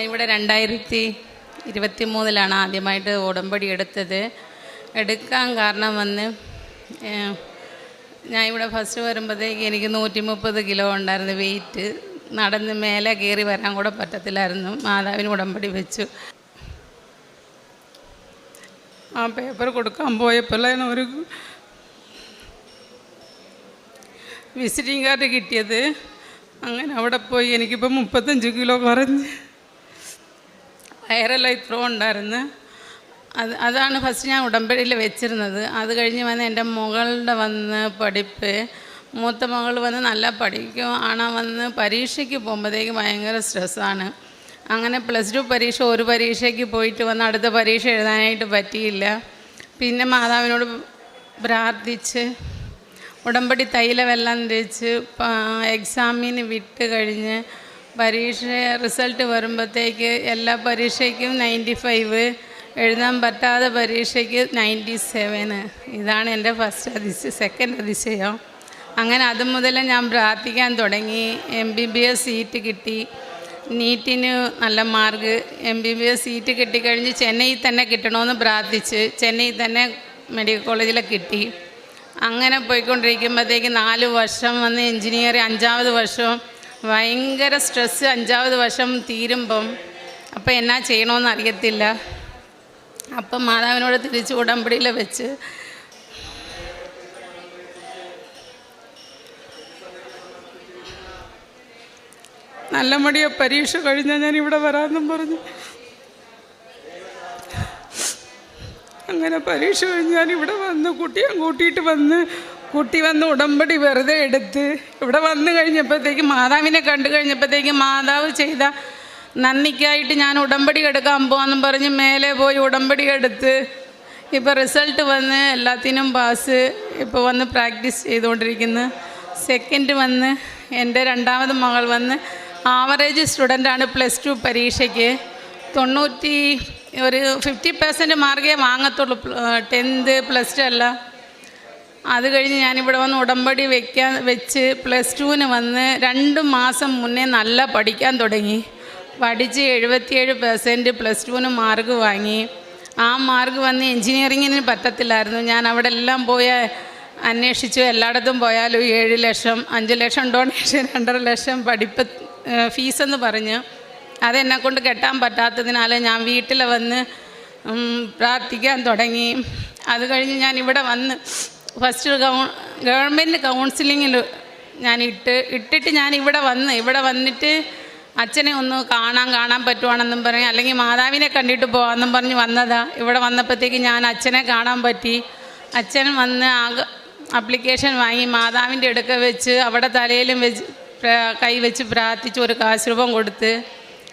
ഞാൻ ഇവിടെ രണ്ടായിരത്തി ഇരുപത്തി മൂന്നിലാണ് ആദ്യമായിട്ട് ഉടമ്പടി എടുത്തത്. എടുക്കാൻ കാരണം വന്ന് ഞാൻ ഇവിടെ ഫസ്റ്റ് വരുമ്പോഴത്തേക്ക് എനിക്ക് നൂറ്റി മുപ്പത് കിലോ ഉണ്ടായിരുന്നു വെയിറ്റ് നടന്ന് മേലെ കയറി വരാൻ കൂടെ പറ്റത്തില്ലായിരുന്നു. മാതാവിന് ഉടമ്പടി വെച്ചു. ആ പേപ്പർ കൊടുക്കാൻ പോയപ്പോഴാണ് ഒരു വിസിറ്റിംഗ് കാർഡ് കിട്ടിയത്. അങ്ങനെ അവിടെ പോയി എനിക്കിപ്പോൾ മുപ്പത്തഞ്ച് കിലോ കുറഞ്ഞ്. വയറെല്ലാം ഇത്രയും ഉണ്ടായിരുന്നു. അത് അതാണ് ഫസ്റ്റ് ഞാൻ ഉടമ്പടിയിൽ വെച്ചിരുന്നത്. അത് കഴിഞ്ഞ് വന്ന് എന്റെ മകളുടെ വന്ന് പഠിപ്പ്. മൂത്ത മകൾ വന്ന് നല്ല പഠിക്കും. ആണ് വന്ന് പരീക്ഷയ്ക്ക് പോകുമ്പോഴത്തേക്ക് ഭയങ്കര സ്ട്രെസ്സാണ് അങ്ങനെ പ്ലസ് ടു പരീക്ഷ ഒരു പരീക്ഷയ്ക്ക് പോയിട്ട് വന്ന് അടുത്ത പരീക്ഷ എഴുതാനായിട്ട് പറ്റിയില്ല. പിന്നെ മാതാവിനോട് പ്രാർത്ഥിച്ച് ഉടമ്പടി തൈലമെല്ലാം തേച്ച് പ- എക്സാമിന് വിട്ട് കഴിഞ്ഞ് പരീക്ഷ റിസൾട്ട് വരുമ്പോഴത്തേക്ക് എല്ലാ പരീക്ഷയ്ക്കും നയന്റി ഫൈവ് എഴുതാൻ പറ്റാത്ത പരീക്ഷയ്ക്ക് നയന്റി സെവന് ഇതാണ് എന്റെ ഫസ്റ്റ് അതിശയം സെക്കൻഡ് അതിശയം. അങ്ങനെ അത് മുതൽ ഞാൻ പ്രാർത്ഥിക്കാൻ തുടങ്ങി. M B B S seat കിട്ടി. നീറ്റിന് നല്ല mark. M B B S seat കിട്ടിക്കഴിഞ്ഞ് ചെന്നൈയിൽ തന്നെ കിട്ടണമെന്ന് പ്രാർത്ഥിച്ച് ചെന്നൈയിൽ തന്നെ മെഡിക്കൽ കോളേജിൽ കിട്ടി. അങ്ങനെ പോയിക്കൊണ്ടിരിക്കുമ്പോഴത്തേക്ക് നാല് വർഷം വന്ന് എഞ്ചിനീയറിംഗ് അഞ്ചാമത് വർഷം ഭയങ്കര സ്ട്രെസ് അഞ്ചാമത് വർഷം തീരുമ്പം അപ്പം എന്നാ ചെയ്യണമെന്ന് അറിയത്തില്ല. അപ്പം മാതാവിനോട് തിരിച്ചു ഉടമ്പടിയിൽ വെച്ച്. നല്ല മടിയോ പരീക്ഷ കഴിഞ്ഞാൽ ഞാൻ ഇവിടെ വരാമെന്നും പറഞ്ഞു. അങ്ങനെ പരീക്ഷ കഴിഞ്ഞ് ഞാൻ ഇവിടെ വന്ന് കുട്ടിയെ കൂട്ടിയിട്ട് വന്ന് കുട്ടി വന്ന് ഉടമ്പടി വെറുതെ എടുത്ത് ഇവിടെ വന്നു കഴിഞ്ഞപ്പോഴത്തേക്ക് മാതാവിനെ കണ്ടു കഴിഞ്ഞപ്പോഴത്തേക്ക് മാതാവ് ചെയ്ത നന്ദിക്കായിട്ട് ഞാൻ ഉടമ്പടി എടുക്കാൻ പോകാമെന്നും പറഞ്ഞ് മേലെ പോയി ഉടമ്പടി എടുത്ത് ഇപ്പോൾ റിസൾട്ട് വന്ന് എല്ലാത്തിനും പാസ് ഇപ്പോൾ വന്ന് പ്രാക്ടീസ് ചെയ്തുകൊണ്ടിരിക്കുന്നു. സെക്കൻഡ് വന്ന് എന്റെ രണ്ടാമത് മകൾ വന്ന് ആവറേജ് സ്റ്റുഡന്റാണ് പ്ലസ് ടു പരീക്ഷയ്ക്ക്. തൊണ്ണൂറ്റി ഒരു ഫിഫ്റ്റി പെർസെന്റ് മാർക്കേ വാങ്ങത്തുള്ളൂ ടെൻത്ത് പ്ലസ് ടു അല്ല. അത് കഴിഞ്ഞ് ഞാനിവിടെ വന്ന് ഉടമ്പടി വെക്കാൻ വെച്ച് പ്ലസ് ടുവിന് വന്ന് രണ്ട് മാസം മുന്നേ നല്ല പഠിക്കാൻ തുടങ്ങി. പഠിച്ച് എഴുപത്തിയേഴ് പെർസെന്റ് പ്ലസ് ടുവിന് മാർക്ക് വാങ്ങി. ആ മാർക്ക് വന്ന് എൻജിനീയറിങ്ങിന് പറ്റത്തില്ലായിരുന്നു. ഞാൻ അവിടെ എല്ലാം പോയ അന്വേഷിച്ചു. എല്ലായിടത്തും പോയാലും ഏഴ് ലക്ഷം അഞ്ച് ലക്ഷം ഡൊണേഷൻ രണ്ടര ലക്ഷം പഠിപ്പ് ഫീസെന്ന് പറഞ്ഞ്. അതെന്നെ കൊണ്ട് കെട്ടാൻ പറ്റാത്തതിനാൽ ഞാൻ വീട്ടിൽ വന്ന് പ്രാർത്ഥിക്കാൻ തുടങ്ങി. അത് കഴിഞ്ഞ് ഞാൻ ഇവിടെ വന്ന് ഫസ്റ്റ് ഗവൺമെന്റ് കൗൺസിലിങ്ങിൽ ഞാൻ ഇട്ട് ഇട്ടിട്ട് ഞാൻ ഇവിടെ വന്ന് ഇവിടെ വന്നിട്ട് അച്ഛനെ ഒന്ന് കാണാൻ കാണാൻ പറ്റുവാണെന്നും പറഞ്ഞ് അല്ലെങ്കിൽ മാതാവിനെ കണ്ടിട്ട് പോകാമെന്നും പറഞ്ഞ് വന്നതാ. ഇവിടെ വന്നപ്പോഴത്തേക്ക് ഞാൻ അച്ഛനെ കാണാൻ പറ്റി. അച്ഛൻ വന്ന് ആകെ അപ്ലിക്കേഷൻ വാങ്ങി മാതാവിന്റെ അടുക്ക വെച്ച് അവിടെ തലയിലും വെച്ച് കൈ വെച്ച് പ്രാർത്ഥിച്ച് ഒരു കാശ് രൂപം കൊടുത്ത്.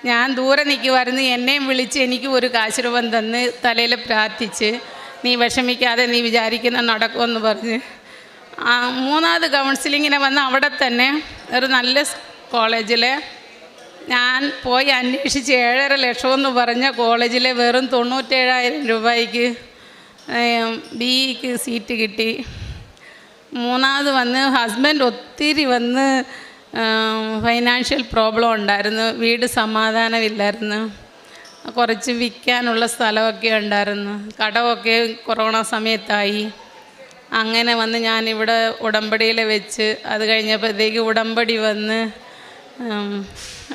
ഞാൻ ദൂരെ നിൽക്കുമായിരുന്നു എന്നെയും വിളിച്ച് എനിക്ക് ഒരു കാശ് രൂപം തന്ന് തലയിൽ പ്രാർത്ഥിച്ച്. നീ വിഷമിക്കാതെ നീ വിചാരിക്കുന്ന നടക്കുമെന്ന് പറഞ്ഞ്. മൂന്നാമത് കൗൺസിലിങ്ങിന് വന്ന് അവിടെ തന്നെ ഒരു നല്ല കോളേജിൽ ഞാൻ പോയി അന്വേഷിച്ച് ഏഴര ലക്ഷമെന്ന് പറഞ്ഞ കോളേജിലെ വെറും തൊണ്ണൂറ്റേഴായിരം രൂപയ്ക്ക് ബിഇക്ക് സീറ്റ് കിട്ടി. മൂന്നാമത് വന്ന് ഹസ്ബൻഡ് ഒത്തിരി വന്ന് ഫൈനാൻഷ്യൽ പ്രോബ്ലം ഉണ്ടായിരുന്നു. വീട് സമാധാനമില്ലായിരുന്നു. കുറച്ച് വിൽക്കാനുള്ള സ്ഥലമൊക്കെ ഉണ്ടായിരുന്നു. കടമൊക്കെ കൊറോണ സമയത്തായി. അങ്ങനെ വന്ന് ഞാനിവിടെ ഉടമ്പടിയിൽ വെച്ച് അത് കഴിഞ്ഞപ്പോഴത്തേക്ക് ഉടമ്പടി വന്ന്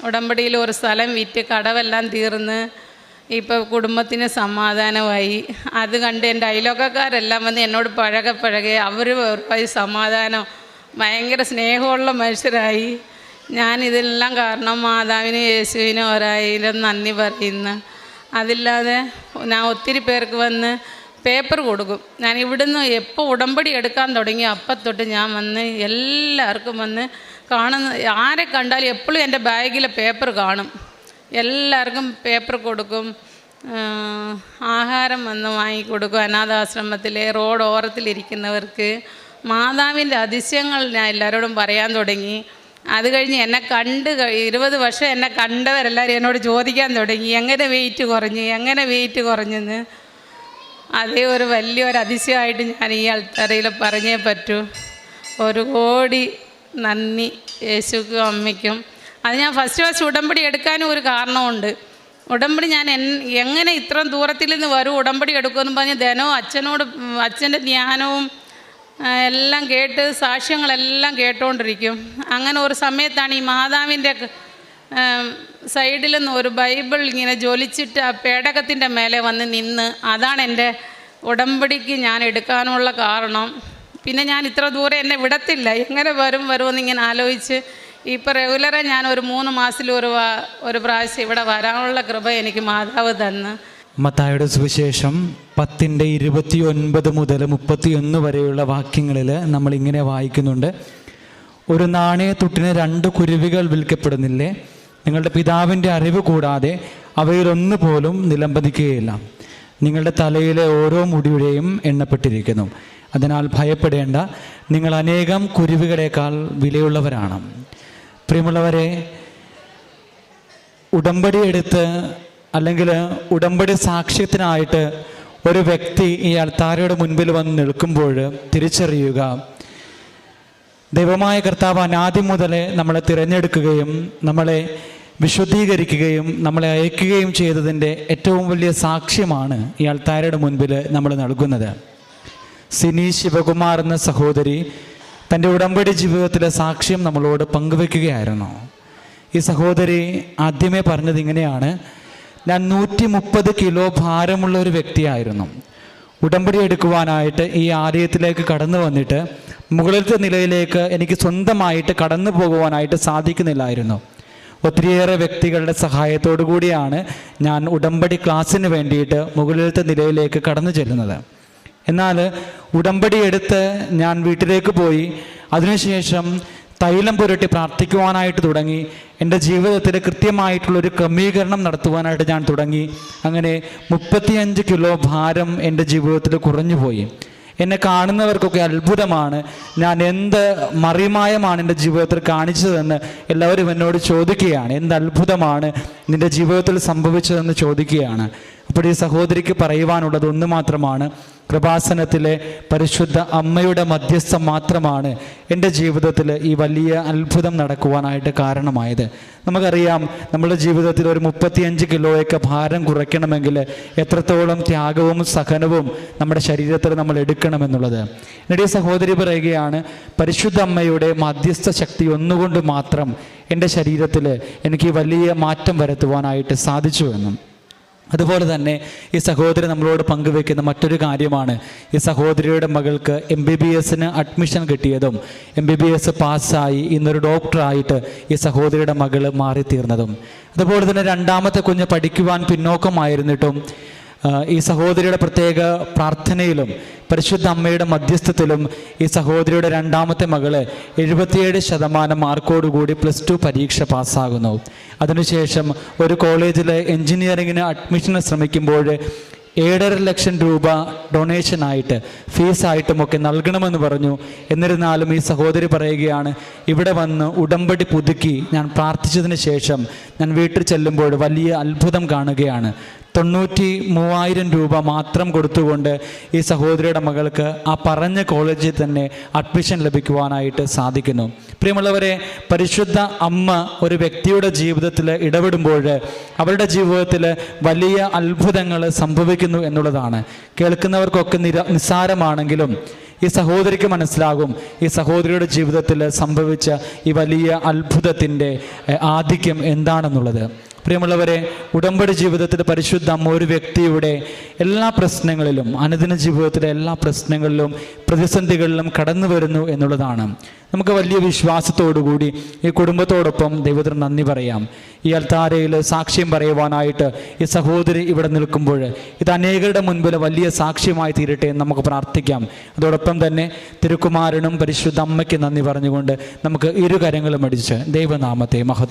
ഉടമ്പടിയിൽ ഒരു സ്ഥലം വിറ്റ് കടവെല്ലാം തീർന്ന് ഇപ്പോൾ കുടുംബത്തിന് സമാധാനമായി. അത് കണ്ട് എന്റെ അയലോക്കക്കാരെല്ലാം വന്ന് എന്നോട് പഴകെ പഴകെ അവർ സമാധാനം ഭയങ്കര സ്നേഹമുള്ള മനുഷ്യരായി. ഞാൻ ഇതെല്ലാം കാരണം മാതാവിനും യേശുവിനും ഒരായിരം നന്ദി പറയുന്നു. അതില്ലാതെ ഞാൻ ഒത്തിരി പേർക്ക് വന്ന് പേപ്പർ കൊടുക്കും. ഞാൻ ഇവിടുന്ന് എപ്പോൾ ഉടമ്പടി എടുക്കാൻ തുടങ്ങി അപ്പം തൊട്ട് ഞാൻ വന്ന് എല്ലാവർക്കും വന്ന് കാണുന്ന ആരെ കണ്ടാലും എപ്പോഴും എന്റെ ബാഗിലെ പേപ്പർ കാണും. എല്ലാവർക്കും പേപ്പർ കൊടുക്കും. ആഹാരം വന്ന് വാങ്ങിക്കൊടുക്കും അനാഥാശ്രമത്തിലെ റോഡ് ഓരത്തിലിരിക്കുന്നവർക്ക്. മാതാവിന്റെ അതിശയങ്ങൾ ഞാൻ എല്ലാവരോടും പറയാൻ തുടങ്ങി. അത് കഴിഞ്ഞ് എന്നെ കണ്ട് ഇരുപത് വർഷം എന്നെ കണ്ടവരെല്ലാവരും എന്നോട് ചോദിക്കാൻ തുടങ്ങി. എങ്ങനെ വെയിറ്റ് കുറഞ്ഞു? എങ്ങനെ വെയിറ്റ് കുറഞ്ഞെന്ന്? അതേ ഒരു വലിയൊരു അതിശയമായിട്ട് ഞാൻ ഈ അൾത്തറയിൽ പറഞ്ഞേ പറ്റൂ. ഒരു കോടി നന്ദി യേശുക്കും അമ്മയ്ക്കും. അത് ഞാൻ ഫസ്റ്റ് ഫസ്റ്റ് ഉടമ്പടി എടുക്കാനും ഒരു കാരണമുണ്ട്. ഉടമ്പടി ഞാൻ എൻ എങ്ങനെ ഇത്രയും ദൂരത്തിൽ നിന്ന് വരും? ഉടമ്പടി എടുക്കുമെന്ന് പറഞ്ഞ് ധനവും അച്ഛനോട് അച്ഛന്റെ ജ്ഞാനവും എല്ലാം കേട്ട് സാക്ഷ്യങ്ങളെല്ലാം കേട്ടുകൊണ്ടിരിക്കും അങ്ങനെ ഒരു സമയത്താണ് ഈ മാതാവിന്റെ സൈഡിൽ നിന്ന് ഒരു ബൈബിൾ ഇങ്ങനെ ജ്വലിച്ചിട്ട് ആ പേടകത്തിന്റെ മേലെ വന്ന് നിന്ന് അതാണ് എന്റെ ഉടമ്പടിക്ക് ഞാൻ എടുക്കാനുള്ള കാരണം. പിന്നെ ഞാൻ ഇത്ര ദൂരെ എന്നെ വിടത്തില്ല. എങ്ങനെ വരും വരുമെന്ന് ഇങ്ങനെ ആലോചിച്ച് ഇപ്പോൾ റെഗുലറായി ഞാൻ ഒരു മൂന്ന് മാസത്തിൽ ഒരു ഒരു പ്രാവശ്യം ഇവിടെ വരാനുള്ള കൃപ എനിക്ക് മാതാവ് തന്ന്. മത്തായുടെ സുവിശേഷം പത്തിന്റെ ഇരുപത്തി ഒൻപത് മുതൽ മുപ്പത്തിയൊന്ന് വരെയുള്ള വാക്യങ്ങളിൽ നമ്മൾ ഇങ്ങനെ വായിക്കുന്നുണ്ട്. ഒരു നാണയത്തുട്ടിന് രണ്ട് കുരുവികൾ വിൽക്കപ്പെടുന്നില്ലേ? നിങ്ങളുടെ പിതാവിന്റെ അറിവ് കൂടാതെ അവയിലൊന്നു പോലും നിലംപതിക്കുകയില്ല. നിങ്ങളുടെ തലയിലെ ഓരോ മുടിയുടെയും എണ്ണപ്പെട്ടിരിക്കുന്നു. അതിനാൽ ഭയപ്പെടേണ്ട നിങ്ങൾ അനേകം കുരുവികളേക്കാൾ വിലയുള്ളവരാണ്. പ്രിയമുള്ളവരെ ഉടമ്പടി എടുത്ത് അല്ലെങ്കിൽ ഉടമ്പടി സാക്ഷ്യത്തിനായിട്ട് ഒരു വ്യക്തി ഈ അൾത്താരയുടെ മുൻപിൽ വന്ന് നിൽക്കുമ്പോൾ തിരിച്ചറിയുക. ദൈവമായ കർത്താവ് അനാദ്യം മുതലേ നമ്മളെ തിരഞ്ഞെടുക്കുകയും നമ്മളെ വിശുദ്ധീകരിക്കുകയും നമ്മളെ അയക്കുകയും ചെയ്തതിന്റെ ഏറ്റവും വലിയ സാക്ഷ്യമാണ് ഈ അൾത്താരയുടെ മുൻപിൽ നമ്മൾ നൽകുന്നത്. സിനി ശിവകുമാർ എന്ന സഹോദരി തന്റെ ഉടമ്പടി ജീവിതത്തിലെ സാക്ഷ്യം നമ്മളോട് പങ്കുവെക്കുകയായിരുന്നു. ഈ സഹോദരി ആദ്യമേ പറഞ്ഞത് ഇങ്ങനെയാണ് ഞാൻ നൂറ്റി മുപ്പത് കിലോ ഭാരമുള്ള ഒരു വ്യക്തിയായിരുന്നു. ഉടമ്പടി എടുക്കുവാനായിട്ട് ഈ ആലയത്തിലേക്ക് കടന്നു വന്നിട്ട് മുകളിലത്തെ നിലയിലേക്ക് എനിക്ക് സ്വന്തമായിട്ട് കടന്നു പോകുവാനായിട്ട് സാധിക്കുന്നില്ലായിരുന്നു. ഒത്തിരിയേറെ വ്യക്തികളുടെ സഹായത്തോടു കൂടിയാണ് ഞാൻ ഉടമ്പടി ക്ലാസ്സിന് വേണ്ടിയിട്ട് മുകളിലത്തെ നിലയിലേക്ക് കടന്നു ചെല്ലുന്നത്. എന്നാൽ ഉടമ്പടി എടുത്ത് ഞാൻ വീട്ടിലേക്ക് പോയി. അതിനുശേഷം തൈലം പുരട്ടി പ്രാർത്ഥിക്കുവാനായിട്ട് തുടങ്ങി. എന്റെ ജീവിതത്തിൽ കൃത്യമായിട്ടുള്ളൊരു ക്രമീകരണം നടത്തുവാനായിട്ട് ഞാൻ തുടങ്ങി. അങ്ങനെ മുപ്പത്തിയഞ്ച് കിലോ ഭാരം എന്റെ ജീവിതത്തിൽ കുറഞ്ഞു പോയി എന്നെ കാണുന്നവർക്കൊക്കെ അത്ഭുതമാണ്. ഞാൻ എന്ത് മറിമായമാണ് എന്റെ ജീവിതത്തിൽ കാണിച്ചതെന്ന് എല്ലാവരും എന്നോട് ചോദിക്കുകയാണ്. എന്ത് അത്ഭുതമാണ് നിന്റെ ജീവിതത്തിൽ സംഭവിച്ചതെന്ന് ചോദിക്കുകയാണ്. അപ്പോൾ ഈ സഹോദരിക്ക് പറയുവാനുള്ളത് ഒന്ന് മാത്രമാണ്. കൃപാസനത്തിലെ പരിശുദ്ധ അമ്മയുടെ മധ്യസ്ഥം മാത്രമാണ് എന്റെ ജീവിതത്തിൽ ഈ വലിയ അത്ഭുതം നടക്കുവാനായിട്ട് കാരണമായത്. നമുക്കറിയാം നമ്മുടെ ജീവിതത്തിൽ ഒരു മുപ്പത്തിയഞ്ച് കിലോയൊക്കെ ഭാരം കുറയ്ക്കണമെങ്കിൽ എത്രത്തോളം ത്യാഗവും സഹനവും നമ്മുടെ ശരീരത്തിൽ നമ്മൾ എടുക്കണമെന്നുള്ളത്. എന്റെ സഹോദരി പറയുകയാണ് പരിശുദ്ധ അമ്മയുടെ മധ്യസ്ഥ ശക്തി ഒന്നുകൊണ്ട് മാത്രം എന്റെ ശരീരത്തിൽ എനിക്ക് വലിയ മാറ്റം വരുത്തുവാനായിട്ട് സാധിച്ചു എന്നും. അതുപോലെ തന്നെ ഈ സഹോദരി നമ്മളോട് പങ്കുവെക്കുന്ന മറ്റൊരു കാര്യമാണ്. ഈ സഹോദരിയുടെ മകൾക്ക് എം ബി ബി എസിന് അഡ്മിഷൻ കിട്ടിയതും എം ബി ബി എസ് പാസ്സായി ഇന്നൊരു ഡോക്ടറായിട്ട് ഈ സഹോദരിയുടെ മകൾ മാറിത്തീർന്നതും. അതുപോലെ തന്നെ രണ്ടാമത്തെ കുഞ്ഞ് പഠിക്കുവാൻ പിന്നോക്കമായിരുന്നിട്ടും ഈ സഹോദരിയുടെ പ്രത്യേക പ്രാർത്ഥനയിലും പരിശുദ്ധ അമ്മയുടെ മധ്യസ്ഥത്തിലും ഈ സഹോദരിയുടെ രണ്ടാമത്തെ മകൾ എഴുപത്തിയേഴ് ശതമാനം മാർക്കോടുകൂടി പ്ലസ് ടു പരീക്ഷ പാസ്സാകുന്നു. അതിനുശേഷം ഒരു കോളേജിലെ എൻജിനീയറിങ്ങിന് അഡ്മിഷന് ശ്രമിക്കുമ്പോൾ ഏഴര ലക്ഷം രൂപ ഡൊണേഷനായിട്ട് ഫീസായിട്ടും ഒക്കെ നൽകണമെന്ന് പറഞ്ഞു. എന്നിരുന്നാലും ഈ സഹോദരി പറയുകയാണ് ഇവിടെ വന്ന് ഉടമ്പടി പുതുക്കി ഞാൻ പ്രാർത്ഥിച്ചതിന് ശേഷം ഞാൻ വീട്ടിൽ ചെല്ലുമ്പോൾ വലിയ അത്ഭുതം കാണുകയാണ്. തൊണ്ണൂറ്റി മൂവായിരം രൂപ മാത്രം കൊടുത്തുകൊണ്ട് ഈ സഹോദരിയുടെ മകൾക്ക് ആ പറഞ്ഞ കോളേജിൽ തന്നെ അഡ്മിഷൻ ലഭിക്കുവാനായിട്ട് സാധിക്കുന്നു. പ്രിയമുള്ളവരെ പരിശുദ്ധ അമ്മ ഒരു വ്യക്തിയുടെ ജീവിതത്തിൽ ഇടപെടുമ്പോൾ അവരുടെ ജീവിതത്തിൽ വലിയ അത്ഭുതങ്ങൾ സംഭവിക്കുന്നു എന്നുള്ളതാണ്. കേൾക്കുന്നവർക്കൊക്കെ നിര നിസ്സാരമാണെങ്കിലും ഈ സഹോദരിക്ക് മനസ്സിലാകും ഈ സഹോദരിയുടെ ജീവിതത്തിൽ സംഭവിച്ച ഈ വലിയ അത്ഭുതത്തിന്റെ ആധിക്യം എന്താണെന്നുള്ളത്. പ്രിയമുള്ളവരെ ഉടമ്പടി ജീവിതത്തിൽ പരിശുദ്ധ അമ്മ ഒരു വ്യക്തിയുടെ എല്ലാ പ്രശ്നങ്ങളിലും അനുദിന ജീവിതത്തിലെ എല്ലാ പ്രശ്നങ്ങളിലും പ്രതിസന്ധികളിലും കടന്നു വരുന്നു എന്നുള്ളതാണ്. നമുക്ക് വലിയ വിശ്വാസത്തോടുകൂടി ഈ കുടുംബത്തോടൊപ്പം ദൈവത്തിന് നന്ദി പറയാം. ഈ അൽത്താരയിൽ സാക്ഷ്യം പറയുവാനായിട്ട് ഈ സഹോദരി ഇവിടെ നിൽക്കുമ്പോൾ ഇത് അനേകരുടെ മുൻപിൽ വലിയ സാക്ഷ്യമായി തീരട്ടെ എന്ന് നമുക്ക് പ്രാർത്ഥിക്കാം. അതോടൊപ്പം തന്നെ തിരുക്കുമാരനും പരിശുദ്ധ അമ്മയ്ക്ക് നന്ദി പറഞ്ഞുകൊണ്ട് നമുക്ക് ഇരു കരങ്ങളും അടിച്ച് ദൈവനാമത്തെ മഹത്വം